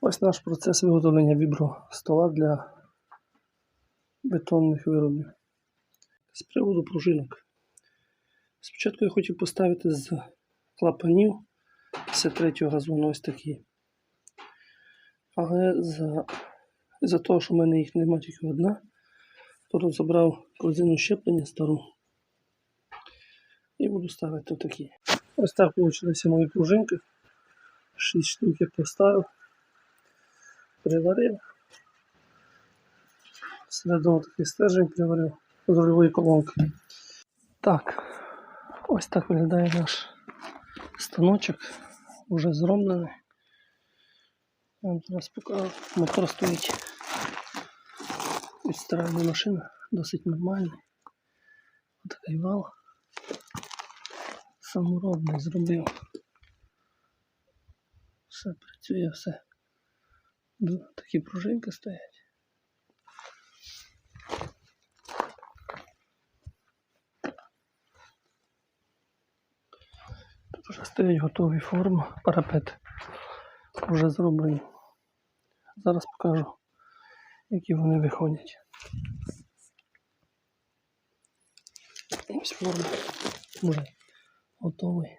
Ось наш процес виготовлення вібростола для бетонних виробів. З приводу пружинок. Спочатку я хотів поставити з клапанів 53 газону ось такі. Але за, за того, що в мене їх немає тільки одна, то розібрав корзину щеплення стару і буду ставити такі. Ось так вийшли мої пружинки. 6 штук я поставив, приварив. Середину такий стержень приварив з рульової колонки. Так, ось так виглядає наш станочок, вже зроблений. Я вам зараз покажу. Мотор стоїть. Ось стиральна машина, досить нормальний. Отакий вал. Саморобний зробив. Все працює, все. Такі пружинки стоять. Тут вже стоять готові форми, парапет вже зроблені. Зараз покажу, які вони виходять. Ось форма вже готовий.